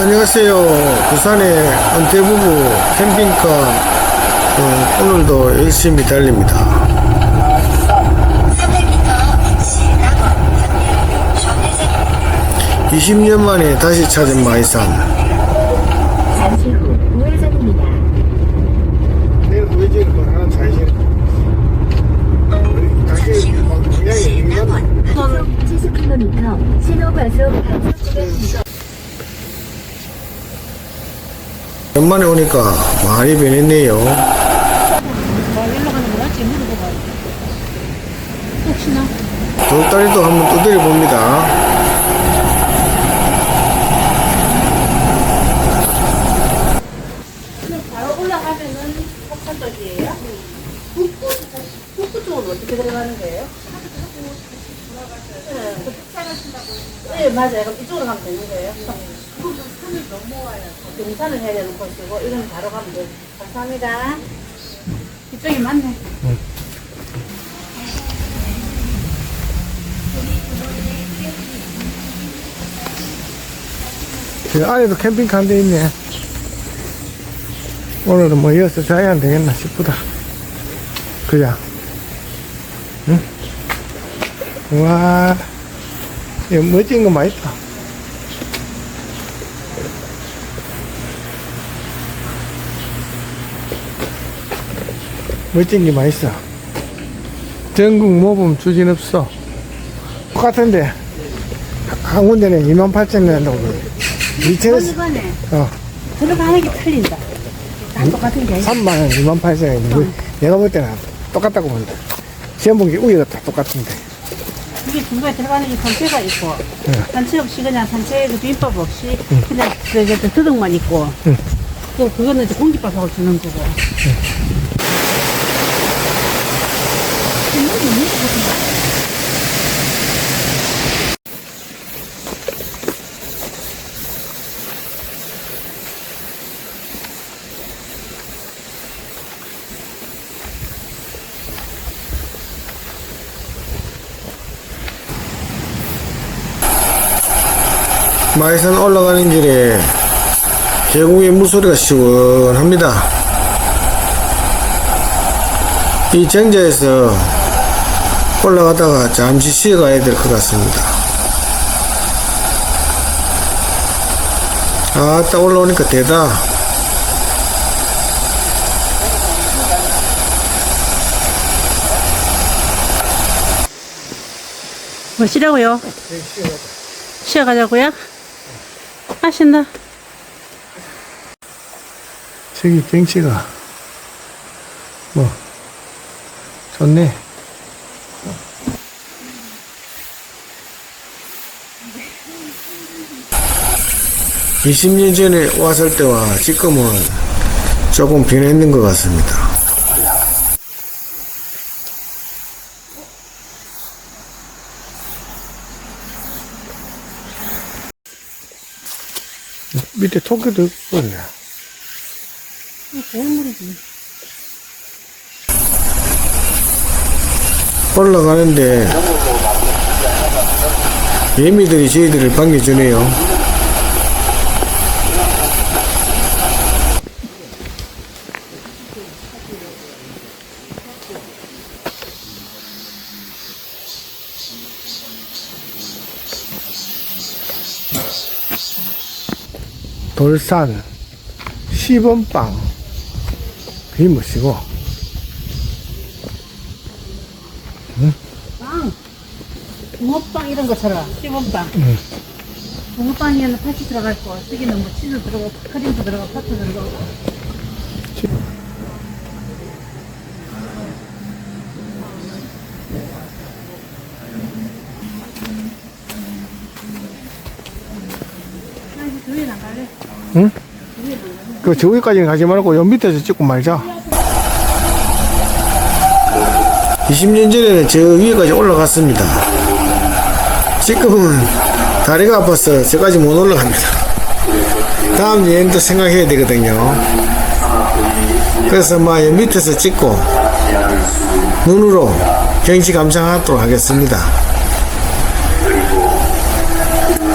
안녕하세요. 부산의 은퇴부부 캠핑카 어, 오늘도 열심히 달립니다. 300m 시나고 20년 만에 다시 찾은 마이산. 잠시 후 우회전입니다. 내일 우회전을 뭐 하나 잘 잠시 후 신남원 70km 신호 과속 단속 구간입니다. 오랜만에 오니까 많이 변했네요. 돌다리도 한번 두드려 봅니다. 바로 올라가면은 폭탄적이에요? 북부 북부 쪽은 어떻게 들어가는 거예요? 네, 맞아요. 이쪽으로 가면 되는 거예요? 산을 넘어와야 등산을 해야 되는 곳이고 이건 바로 가면 돼요. 감사합니다. 이쪽이 맞네. 그 안에도 캠핑카 한 대 있네. 오늘은 뭐 이어서 자야 안 되겠나 싶다. 그자. 응? 와, 이거 멋진 거 많이 있다. 멋진 게 많이 있어. 전국 모범 추진 없어. 똑같은데, 한 군데는 2만 8천 원 한다고 그래. 2천원, 이번에 어, 들어가는 게 틀린다. 다 똑같은 게 아니야. 3만 원, 2만 8천 원인데, 내가 볼 때는 똑같다고 본다. 시험 본게 우리가 다 똑같은데. 이게 중간에 들어가는 게 산채가 있고 네. 산채 없이 그냥 산채 그 비법 없이 그냥 그, 그, 그 드덕만 있고 응. 또 그거는 이제 공기밥하고 주는 거고 마이산 올라가는 길에 계곡의 물소리가 시원합니다. 이 정자에서 올라가다가 잠시 쉬어가야 될 것 같습니다. 아, 딱 올라오니까 대다. 뭐 쉬라고요? 쉬어가자고요? 하신다 저기 경치가 뭐 좋네. (20년) 전에 왔을 때와 지금은 조금 변했는 것 같습니다. 밑에 토끼도. 고물이지 올라가는데 예미들이 저희들을 반겨주네요. 돌산 시범빵 그게 뭐시고? 빵! 붕어빵 이런 것처럼 씹은빵. 붕어빵에는 팥이 들어갈 거 여기는 뭐 치즈 들어가고 크림도 들어가고 파도 들어가고 나 이제 교회 나갈래 응? 그 저기까지는 가지 말고 요 밑에서 찍고 말자. 20년 전에는 저 위에까지 올라갔습니다. 지금은 다리가 아파서 저까지 못 올라갑니다. 다음 여행 도 생각해야 되거든요. 그래서 막 밑에서 찍고 눈으로 경치 감상하도록 하겠습니다.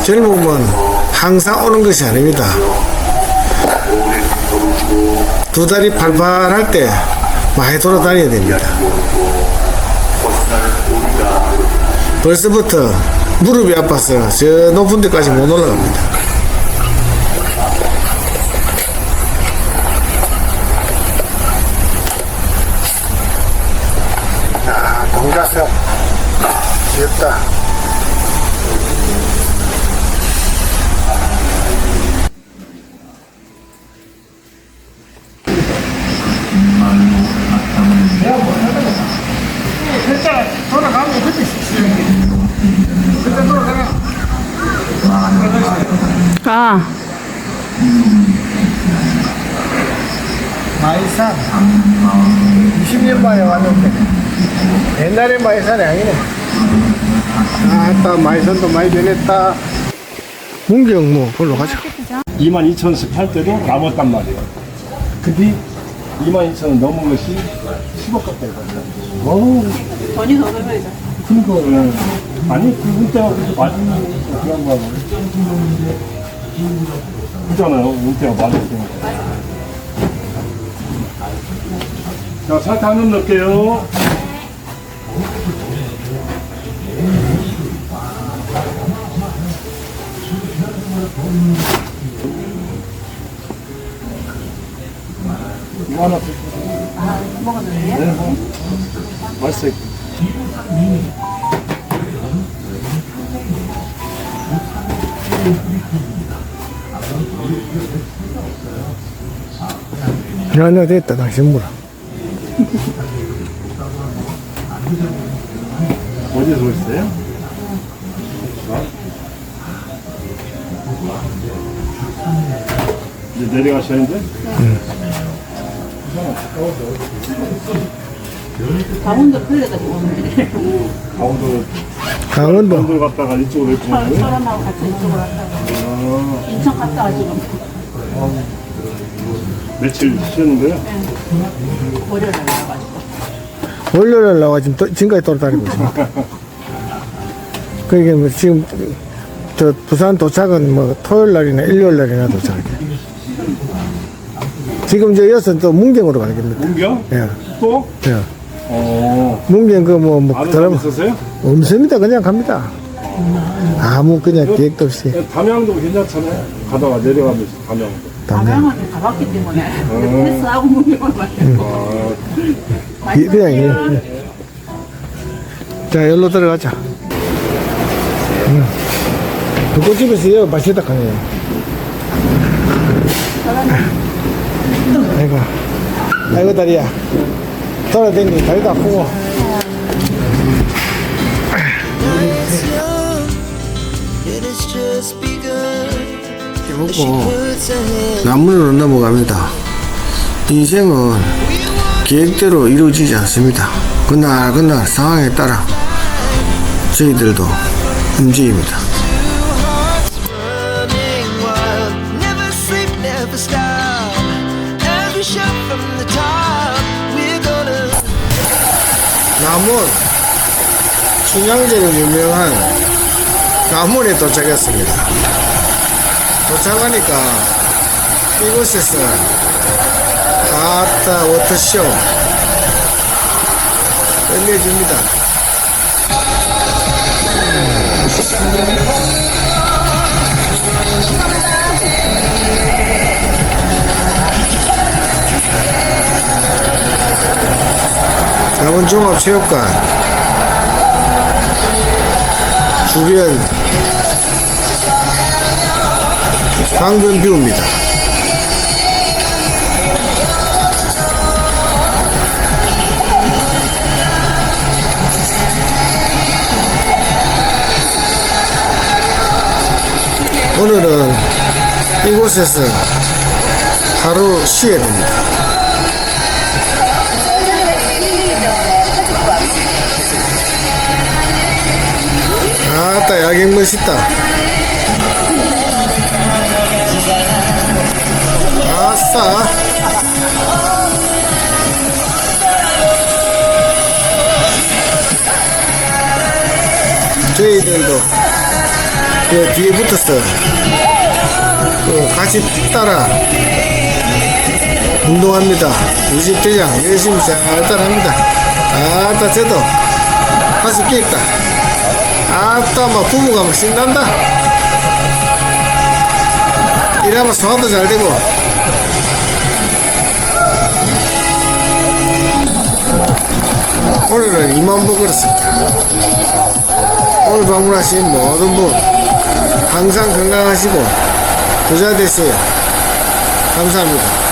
젊으면 항상 오는 것이 아닙니다. 두 다리 팔팔할 때 많이 돌아다녀야 됩니다. 벌써부터 무릎이 아파서 저 높은 데까지 못 올라갑니다. 아, 동자석 귀엽다. 아, 마이산. 20년 만에 왔는데. 옛날에 마이산이 아니네. 아따 마이산도 많이 변했다. 문경 뭐 볼로 가자. 22,000원씩 팔 때도 남았단 말이에요. 근데 22,000원 넘은 것이 10억 가까이 받아요. 어우, 돈이 더 들어 그니까, 예. 아니, 그 은퇴가 그렇게 맞은 그런 거하고. 그잖아요, 은퇴가 맞았으니까. 자, 설탕 한번 넣을게요. 이거 하나 드세요. 아, 먹었는데요? 네. 맛있어요. 연어 됐다. 당신 물어 어디서 오셨어요? 이제 내려가시는데? 강원도 풀려가지고 오는데. 강원도, 강원도 강원도 갔다가 이쪽으로 이렇게 오는 거예요? 사람하고 같이 이쪽으로 왔다가. 인천 갔다 와지고 며칠 쉬었는데요? 월요일 날 나와가지고. 월요일 나와 지금 또, 지금까지 돌아다니고 있어 그러니까 뭐 지금 저 부산 도착은 뭐 토요일 날이나 일요일 날이나 도착해 지금 저 여섯 또 문경으로 가는 겁니다 문경? 예, 또? 예. 어, 문경 그뭐 뭐 아는 사람 있었어요? 없습니다. 그냥 갑니다. 아무 그냥 계획도 없이. 네, 담양도 괜찮잖아요. 가다가 내려가면서 담양도. 담양. 담양은 가봤기 때문에. 패스하고 문경을 맞고. 이- 그냥 이- 자 여기로 들어가자. 응. 불꽃집에서 여기 맛있다 카네. 아이고. 아이고 다리야 돌아다니 다리도 아프고. 먹고 남문으로 넘어갑니다. 인생은 계획대로 이루어지지 않습니다. 그날 그날 상황에 따라 저희들도 움직입니다 남원 춘향제로 유명한 남원에 도착했습니다. 도착하니까 이곳에서 아따 워터쇼 끝내줍니다. 종합체육관 주변 방금 뷰입니다. 오늘은 이곳에서 하루 쉬어야 됩니다. 아따 야경 멋있다 아싸 저희들도 그 뒤에 붙었어 같이 따라 운동합니다. 우리 집 대장 열심히 잘 따라합니다. 아따 쟤도 할수 있겠다. 아따 막 부부가 막 신난다. 이러면 소화도 잘 되고 오늘은 2만 보 걸었습니다. 오늘 방문하신 모든 분 항상 건강하시고 부자 되세요. 감사합니다.